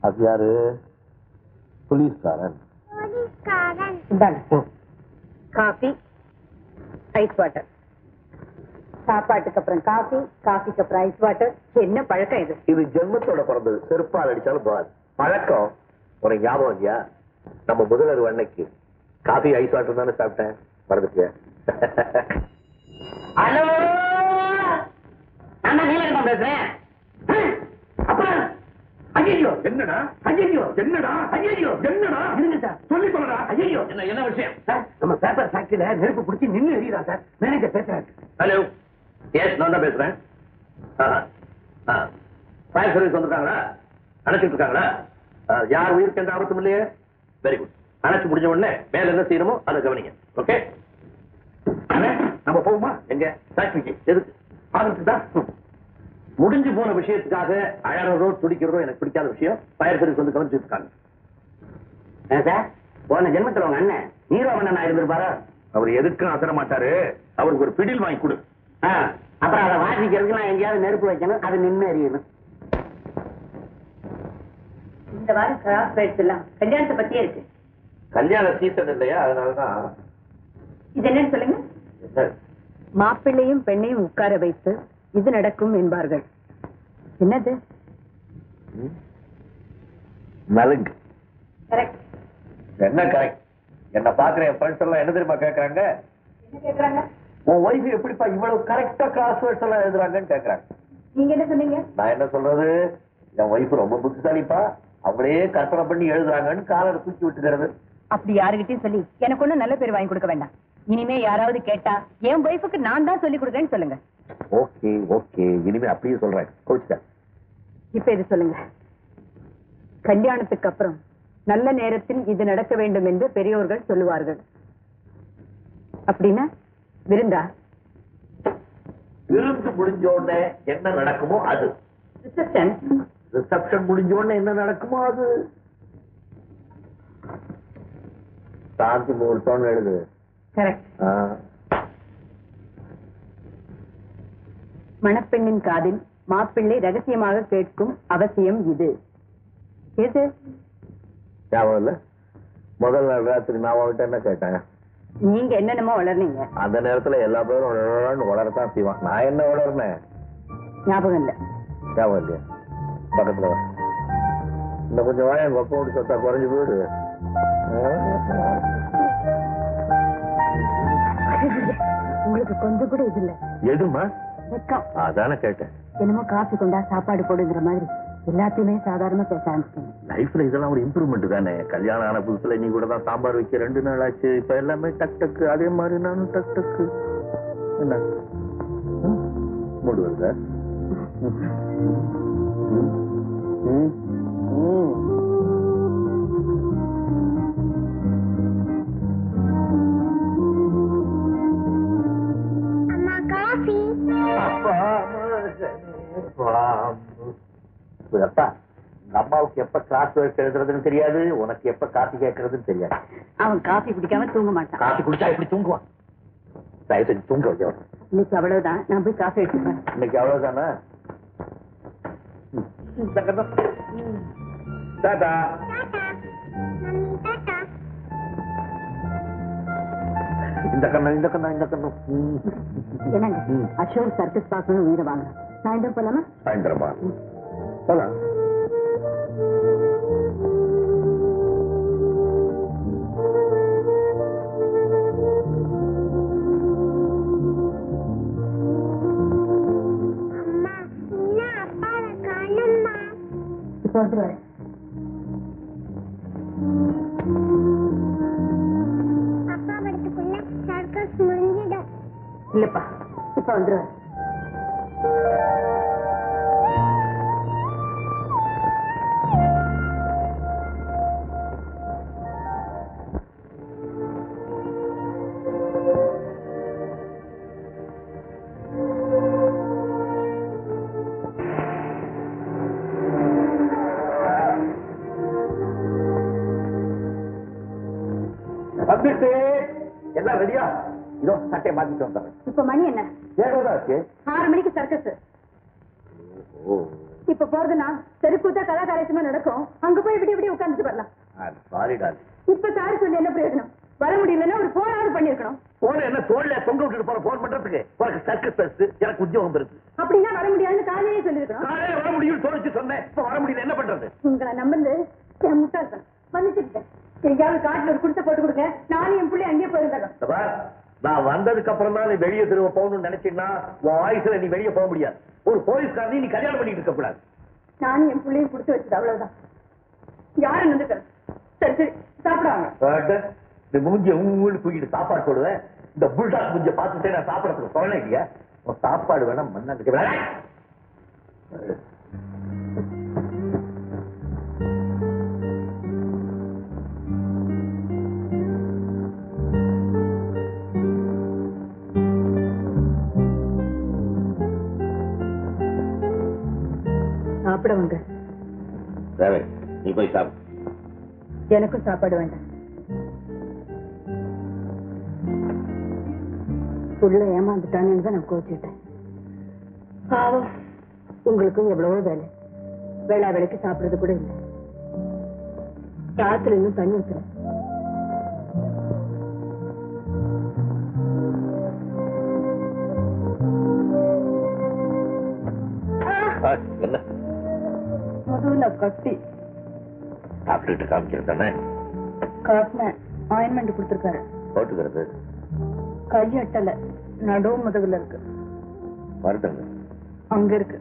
அது யாரு? போலீஸ்காரன். காஃபி ஐஸ் வாட்டர் சாப்பாட்டுக்கு அப்புறம் காஃபி காஃபிக்கு அப்புறம் ஐஸ் வாட்டர் என்ன பழக்கம் இது? இது ஜென்மத்தோட பிறந்தது. செருப்பால் அடிச்சாலும் போகாது. பழக்கம். உனக்கு ஞாபகம் இல்லையா? நம்ம முதலர் அன்னைக்கு காஃபி ஐஸ் வாட்டர் தானே சாப்பிட்டேன். மறந்துட்டியா. ஹலோ? நான் நீலகண்டம் பேசுறேன். ஐயோ என்னடா? ஐயோ என்னடா? ஐயோ என்னடா? இருங்க சார்? சொல்லி சொல்லடா ஐயோ என்ன என்ன விஷயம்? சார் நம்ம பேப்பர் ஃபேக்டரியில நெருப்பு பிடிச்சி நின்னு எறியறா சார்? மேனேஜர் பேசுறாரு. ஹலோ எஸ் நான் தான் பேசுறேன். ஃபயர் சர்வீஸ் வந்திருக்காங்களா? அணைச்சிட்டு இருக்காங்களா? யார் உயிருக்கு எந்த ஆபத்தும் இல்லையே? வெரி குட் அணைச்சு முடிஞ்ச உடனே மேல என்ன செய்யணுமோ அதை கவனிங்க. ஓகே நம்ம போவோமா? எங்க? ஃபேக்டரிக்கு எதுக்கு? ஆபத்து தான். முடிஞ்சு போன விஷயத்துக்காக அழறதோ துடிக்கிறதோ எனக்கு பிடிக்காத விஷயம். ஃபயர் சர்வீஸ் வந்து கவனிச்சுட்டு இருக்காங்க ஏன் சார்? போன ஜென்மத்துல உங்க அண்ணன் நீரோ மன்னன் இருந்திருப்பாரா அவர் எதுக்கும் அசர மாட்டாரு. அவருக்கு ஒரு பிடில் வாங்கி கொடு. ஆ, அப்புறம் அதை வாசிக்கிறதுக்கு நான் எங்கேயாவது நெருப்பு வைக்கணும். அது நின்று எறியணும். இந்த வாரம் கிராஸ் எல்லாம் கல்யாணத்தை பத்தியே இருக்கு. கல்யாண சீசன் இல்லையா? அதனாலதான். இது என்னன்னு சொல்லுங்க. மாப்பிள்ளையும் பெண்ணையும் உட்கார வைத்து இது நடக்கும் என்பார்கள். என்னது? நலுங்கு. கரெக்ட் என்ன கரெக்ட் என்ன பாக்குற என் ஃப்ரெண்ட்ஸ் எல்லாம் என்ன தெரியுமா கேக்குறாங்க? உன் ஒய்ஃப் எப்படிப்பா இவ்வளவு கரெக்டா கிராஸ் வேர்ட்ஸ் எல்லாம் எழுதுறாங்கன்னு கேக்குறாங்க. நீங்க என்ன சொன்னீங்க? நான் என்ன சொல்றது? என் ஒய்ஃப் ரொம்ப புத்திசாலிப்பா. அவங்களே கற்பனை பண்ணி எழுதுறாங்கன்னு காலரை தூக்கி விட்டுக்கிறது. அப்படி யாருகிட்டயும் சொல்லி எனக்கு ஒண்ணும் நல்ல பேர் வாங்கி கொடுக்க வேண்டாம். இனிமே யாராவது கேட்டா என் ஒய்ஃபுக்கு நான் தான் சொல்லி கொடுக்குறேன்னு சொல்லுங்க. Okay okay. இனிமே அப்படியே சொல்றேன். கோச்சுக்க இப்ப இது சொல்லுங்க. கல்யாணத்துக்கு அப்புறம் நல்ல நேரத்தில் இது நடக்க வேண்டும் என்று பெரியோர்கள் சொல்லுவார்கள். அப்படின்னா விருந்தா? விருந்து முடிஞ்ச உடனே என்ன நடக்குமோ அது. ரிசப்ஷன் ரிசப்ஷன் முடிஞ்ச உடனே என்ன நடக்குமோ அது. சாந்தி முகூர்த்தம்னு எழுது. கரெக்ட் மணப்பெண்ணின் காதில் மாப்பிள்ளை ரகசியமாக கேட்கும் அவசியம் இது. எது ஞாபகம் இல்ல முதல் நாள் ராத்திரி நான் உன்கிட்ட என்ன கேட்டேன் நீங்க என்னென்னமோ வளர்னீங்க. அந்த நேரத்துல எல்லா பேரும் உளரத்தான் செய்வான். நான் என்ன உளர்னேன் ஞாபகம் இல்ல ஞாபகம் இல்லையா. பக்கத்துல வா. இன்னும் கொஞ்சம் வாய எங்க அப்பா விட்டு சொத்தா குறைஞ்சு போயிடு. உங்களுக்கு கொஞ்சம் கூட இது இல்ல. எதுமா? வெக்கம் அதானே கேட்டேன். என்னமோ காஃபி கொண்டா சாப்பாடு போடுங்கிற மாதிரி. எல்லாத்தையுமே சாதாரணமா பேச ஆரம்பிச்சீங்க லைஃப்ல இதெல்லாம் ஒரு இம்ப்ரூவ்மெண்ட் தானே. கல்யாணம் ஆன புதுசுல நீ கூட தான் சாம்பார் வைக்க ரெண்டு நாள் ஆச்சு. இப்ப எல்லாமே டக் டக்கு. அதே மாதிரி நானும் டக் டக்கு. என்ன? மூடு வருதா? ம். ம். ம். அம்மாவுக்கு எப்ப கிளாஸ் ஒர்க் எழுதுறதுன்னு தெரியாது உனக்கு எப்ப காப்பி கேட்கறதுன்னு தெரியாது. அவன் காஃபி குடிக்காம தூங்க மாட்டான். காப்பி குடிச்சா எப்படி தூங்குவான்? தயவு செஞ்சு தூங்க வைக்க இன்னைக்கு அவ்வளவுதான். நான் போய் காஃபி எடுத்துப்பேன். இன்னைக்கு அவ்வளவுதானே? டாடா இந்த கண்ணா இந்த கண்ணா இந்த கண்ணா. என்னங்க. அசோக் சர்க்கஸ் பார்க்கணும் உயிரை வாங்க சாயந்தரம் போலாமா? சாயந்தரமா? போலாம். இல்லப்பா இப்ப வந்துருவாரு வந்துட்டு. எல்லாம் ரெடியா? இதோ சட்டையை மாத்திட்டு வந்தேன் இப்ப மணி என்ன? ஏழு ஆச்சு ஆறு மணிக்கு சர்க்கஸ் இப்ப போறதுன்னா தெருக்கூத்தா கலாகாரசமா நடக்கும். அங்க போய் இப்படி இப்படி உட்கார்ந்துட்டு வரலாம். சாரி இப்ப சாரி சொல்லி என்ன பிரயோஜனம்? வர முடியலன்னா ஒரு போனாவது பண்ணிருக்கணும் போன என்ன தோல்ல தொங்க விட்டுட்டு போற போன் பண்றதுக்கு? உனக்கு சர்க்கஸ் பெருசு எனக்கு உத்தியோகம் பெருசு. அப்படின்னா வர முடியாதுன்னு காலையே சொல்லிருக்கணும் காலையில வர முடியும்னு தோணிச்சு சொன்னேன். இப்ப வர முடியல என்ன பண்றது? உங்களை நம்பந்து என் முட்டாள்தான் மன்னிச்சுக்கிட்டேன் எங்கேயாவது காட்டுல ஒரு குடிசை போட்டு கொடுங்க. நானும் என் பிள்ளை அங்கேயே பார், நான் வந்ததுக்கு அப்புறம் தான் நீ வெளியே திரும்ப போகணும்னு நினைச்சீங்கன்னா உன் ஆயுசுல நீ வெளியே போக முடியாது. ஒரு போலீஸ்காரனையும் நீ கல்யாணம் பண்ணிட்டு இருக்க கூடாது. நானும் என் பிள்ளையும் கொடுத்து வச்சது அவ்வளவுதான். யாரும் வந்துக்கிறேன் சரி சரி சாப்பிடுவாங்க பாட்டு, இந்த மூஞ்சிய ஊன்னு தூக்கிட்டு சாப்பாடு போடுவேன். இந்த புல்டாக் மூஞ்சிய பார்த்துட்டே நான் சாப்பிடறதுக்கு சொல்லணும் இல்லையா? உன் சாப்பாடு வேணா மண்ணாங்க சாப்பிடுவாங்க தேவை நீ போய் சாப்பிடு. எனக்கும் சாப்பாடு வேண்டாம். புள்ள ஏமாந்துட்டானு தான் நான் கோச்சுட்டேன் பாவம். உங்களுக்கும் எவ்வளவோ வேலை. வேளா வேலைக்கு சாப்பிடுறது கூட இல்லை. ராத்திரி இன்னும் தண்ணி ஊத்துறேன் ஆ, என்ன? முதுகுல கட்டி. காட்டினேன் ஆயின்மெண்ட் கொடுத்துருக்காரு. போட்டுக்கிறது. கையட்டல. நடுவு முதுகுல இருக்கு. அங்க இருக்கு.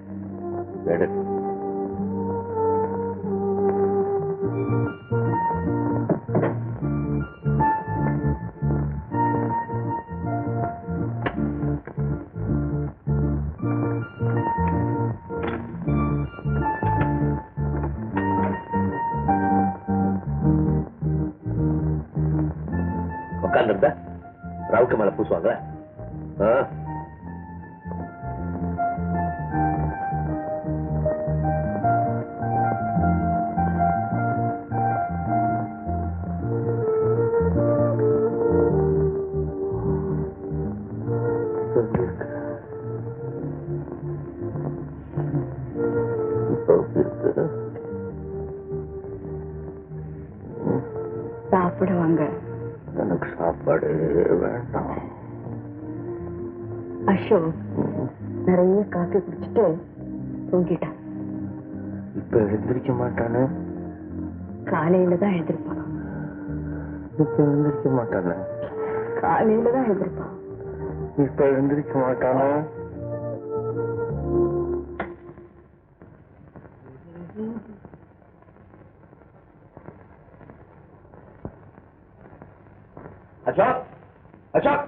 ரவுக்கு மேல பூசுவாங்க அசோக் நிறைய காஃபி குடிச்சிட்டு தூங்கிட்டான் இப்ப எழுந்திருக்க மாட்டானே? காலையில தான் எழுந்திருப்பான் இப்ப எழுந்திருக்க மாட்டானே? காலையில தான் எழுந்திருப்பான் இப்ப எழுந்திருக்க மாட்டானே? அசோக் அசோக்.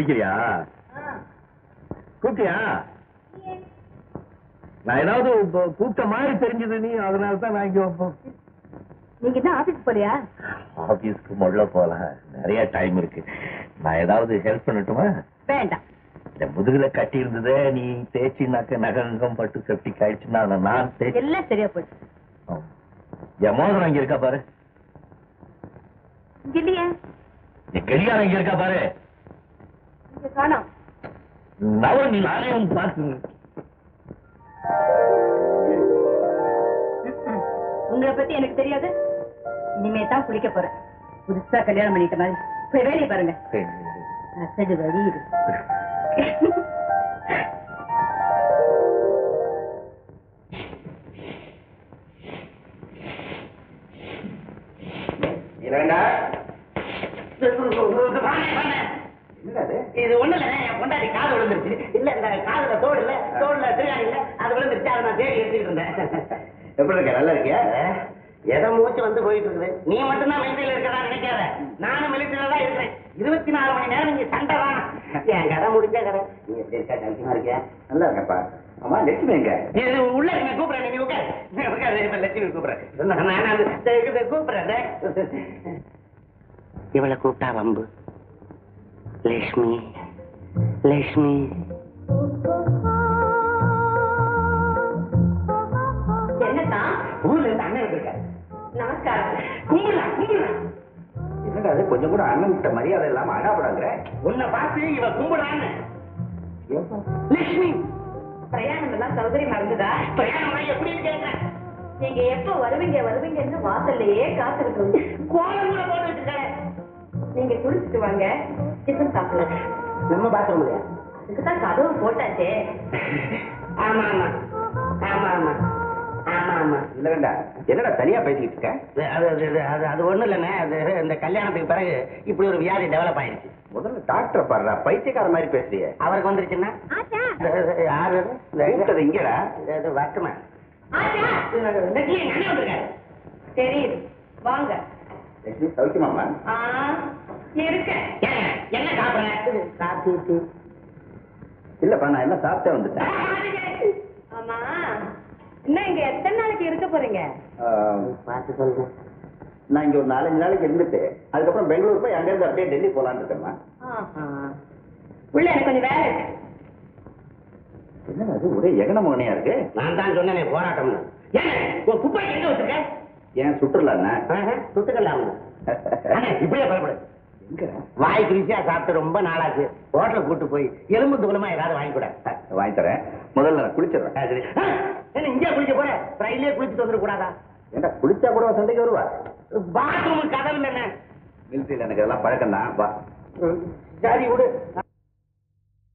குளிக்கிறியா? கூப்பிட்டியா? நான் ஏதாவது கூப்பிட்ட மாதிரி தெரிஞ்சது நீ அதனால தான் நான் இங்க இப்போ நீங்க ஆபீஸ் போறியா ஆபீஸ்க்கு முதல்ல போலாம் நிறைய டைம் இருக்கு. நான் ஏதாவது ஹெல்ப் பண்ணட்டுமா? வேண்டாம். இந்த முதுகுல கட்டி இருந்ததே நீ தேய்ச்சினாக்க நகங்கம் பட்டு செப்டிக் ஆயிடுச்சுன்னா நான் தேய்ச்சி எல்லாம் சரியா போச்சு. என் மோதிரம் இங்க இருக்கா பாரு. இல்லையே. என் இங்க இருக்கா பாரு. காணோம். நவ நீ நாளையும் பார்த்து உங்களை பத்தி எனக்கு தெரியாது. இனிமே தான் குளிக்க போறேன். புதுசா கல்யாணம் பண்ணிட்ட மாதிரி. போய் வேலையை பாருங்க. அசடு வழி இது. இது ஒண்ணு இல்ல என் பொண்டாட்டி காது விழுந்துருச்சு. இல்ல இந்த காதுல தோடு இல்ல தோடுல திருகாணி இல்ல அது விழுந்துருச்சு அதை நான் தேடி எடுத்துக்கிட்டு இருந்தேன். எப்படி இருக்க? நல்லா இருக்கியா? எதை மூச்சு வந்து போயிட்டு இருக்குது? நீ மட்டும் தான் மிலிட்டரியில இருக்கதா நினைக்காத. நானும் மிலிட்டரியில தான் இருக்கிறேன். இருபத்தி நாலு மணி நேரம் இங்க சண்டை தான். என் கதை முடிஞ்ச கதை. நீ எப்படி இருக்கா? கண்டிப்பா இருக்கியா? நல்லா இருக்கப்பா ஆமா லட்சுமி எங்க? உள்ள இருங்க கூப்பிடுறேன். நீ உட்காரு. லட்சுமி கூப்பிடுறேன். கூப்பிடுறேன். இவளை கூப்பிட்டா வம்பு. லட்சுமி லட்சுமி ஊர்ல இருந்து அண்ணன் வந்திருக்காரு. நமஸ்காரம். கும்பிடா கும்பிடா என்னடா அது கொஞ்சம் கூட அண்ணன் கிட்ட மரியாதை இல்லாம அடாப்படாங்கிற உன்னை பார்த்து இவ கும்பிடான்னு லட்சுமி பிரயாணம் எல்லாம் சௌகரியமா இருந்ததா பிரயாணம் கேட்கிறேன் நீங்க எப்ப வருவீங்க வருவீங்கன்னு வாசல்லையே காத்துக்கிட்டு கோலம் கூட போட்டு வச்சிருக்காரு. நீங்க குளிச்சுட்டு வாங்க. டிஃபன் சாப்பிடலாம் நம்ம பாத்ரூம் இல்லையா அதுக்கு தான் கதவு போட்டாச்சே. ஆமா ஆமா. ஆமா ஆமா. ஆமா ஆமா. இல்ல என்னடா தனியா பேசிக்கிட்டு இருக்க? அது அது அது அது ஒண்ணும் இல்லைண்ணே. அது இந்த கல்யாணத்துக்கு பிறகு இப்படி ஒரு வியாதி டெவலப் ஆயிடுச்சு. முதல்ல டாக்டர் பாடுறா பைத்தியக்கார மாதிரி பேசுறியே. அவருக்கு வந்துருச்சுன்னா? யாரு? கூப்பிட்டது இங்கடா. வந்திருக்காரு. தெரியுது வாங்க. சௌக்கியமாமா ஆ இருக்க ஏங்க, என்ன சாப்பிடுறேன் காப்பி இல்லப்பா நான் எல்லாம் சாப்பிட்டே வந்துட்டேன். ஆமா. இன்னும் இங்க எத்தனை நாளைக்கு இருக்க போறீங்க? பார்த்து சொல்லுங்க. நான் இங்க ஒரு நாலஞ்சு நாளைக்கு இருந்துட்டு அதுக்கப்புறம் பெங்களூர் போய் அங்கிருந்து அப்படியே டெல்லி போலான்னு இருக்கேம்மா. ஆஹா. உள்ள எனக்கு கொஞ்சம் வேலை இருக்கு. என்னடா அது ஒரே எகன மகனையா இருக்கு? நான் தான் சொன்னேனே போராட்டம்னு. ஏங்க உன் குப்பை எங்க வச்சிருக்க? ஏன் சுற்றுலாண்ணா? சுட்டுக்கலாம் இப்படியே பயப்படு வாய்க்கு ருசியா சாப்பிட்டு ரொம்ப நாளாச்சு. ஹோட்டலுக்கு கூட்டு போய் எலும்பு தூளமா ஏதாவது வாங்கி கூட. வாங்கி தரேன். முதல்ல நான் குளிச்சிடுறேன். என்ன இங்கே குளிக்க போற ரயிலே குளிச்சுட்டு வந்துட கூடாதா? ஏன்டா குளிச்சா கூட சண்டைக்கு வருவா? பாத்ரூம் கதவு என்ன? மிலிட்டரியில் எனக்கு அதெல்லாம் பழக்கம் தான் சரி விடு.